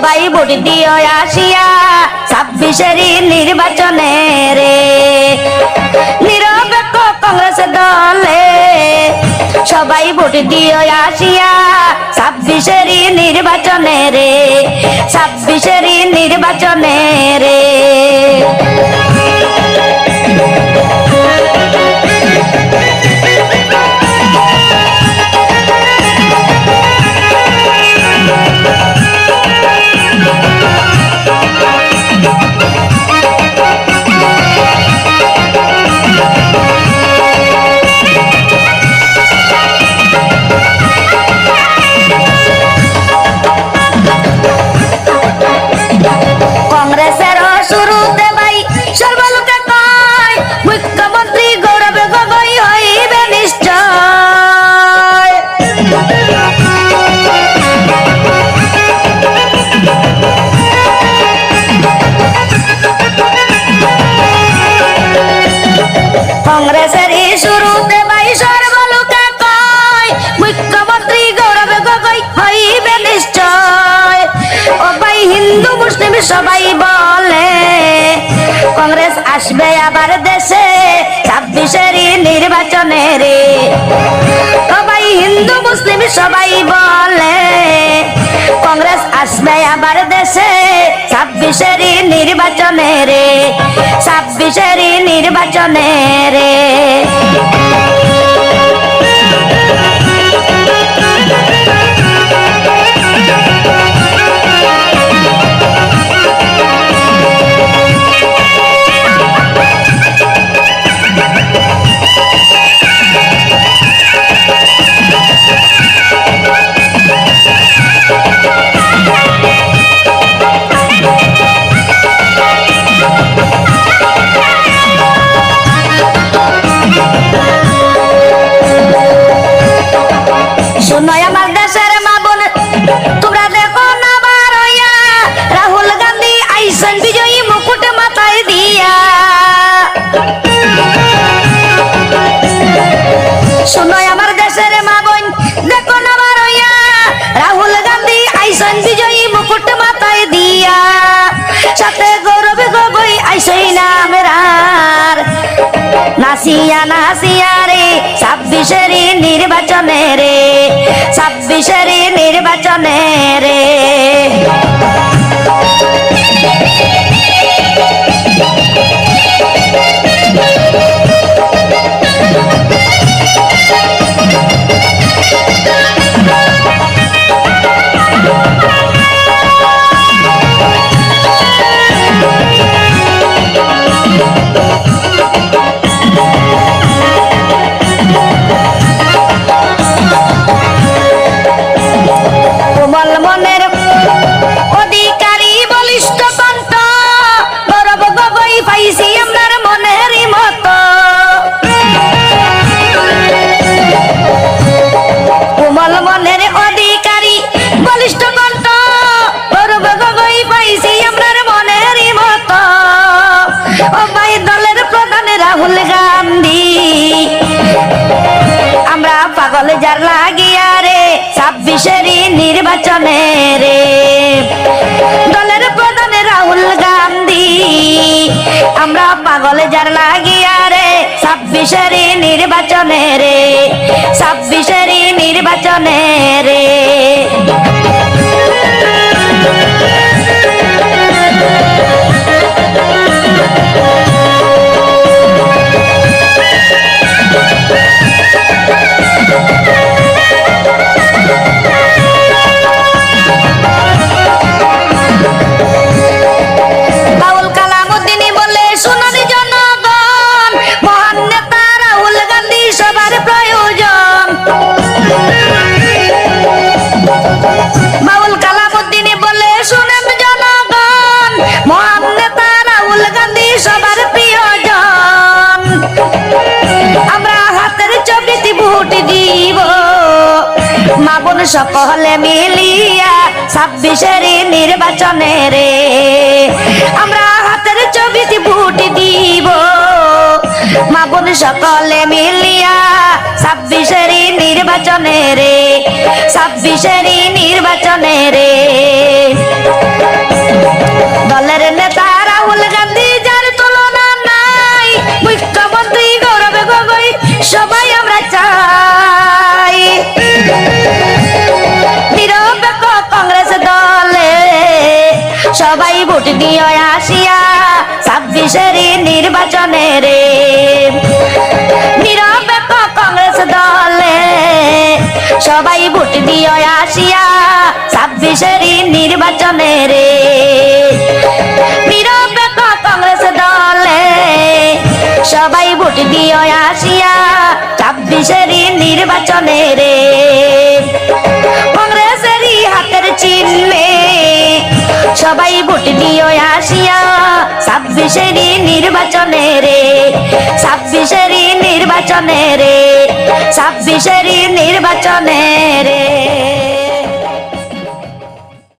সবাই ভোট দিও আসিয়া ছাব্বিশেরই নির্বাচনে রে। নিরপেক্ষ কংগ্রেস দলে সবাই ভোট দিও আসিয়া ছাব্বিশেরই নির্বাচনে রে। ছাব্বিশেরই নির্বাচনে সবাই বলে, কংগ্রেস আসবে আবার দেশে ছাব্বিশেরই নির্বাচনে রে। ও ভাই হিন্দু, মুসলিম সবাই বলে, কংগ্রেস আসবে আবার দেশে ছাব্বিশেরই নির্বাচনে রে ছাব্বিশেরই নির্বাচনে রে। দিয়া। সাথে গৌরব গগৈ আইসই নামের নাসিয়া নাসিয়া রে ছাব্বিশেরই নির্বাচনে রে ছাব্বিশেরই নির্বাচনে রে। যার লাগিয়া রে, ছাব্বিশেরই নির্বাচনে রে। দলের প্রধান রাহুল গান্ধী, আমরা পাগল যার লাগিয়া রে, ছাব্বিশেরই নির্বাচনে রে, ছাব্বিশেরই নির্বাচনে রে। সকলে মিলিয়া ছাব্বিশের নির্বাচনে রে, আমরা হাতের ছবিতে ভোট দিব। মা সকলে মিলিয়া ছাব্বিশের নির্বাচনে রে, ছাব্বিশের নির্বাচনে রে। দিও আসিয়া ছাব্বিশের নির্বাচনে রে। নিরপেক্ষ কংগ্রেস দলে সবাই ভোট দিও আসিয়া ছাব্বিশের নির্বাচনে রে। নিরপেক্ষ কংগ্রেস দলে সবাই ভোট দিও আসিয়া ছাব্বিশের নির্বাচনে রে। কংগ্রেসেরই হাতের চিহ্নে সবাই ছাব্বিশের নির্বাচনে রে ছাব্বিশের নির্বাচনে রে ছাব্বিশের নির্বাচনে রে।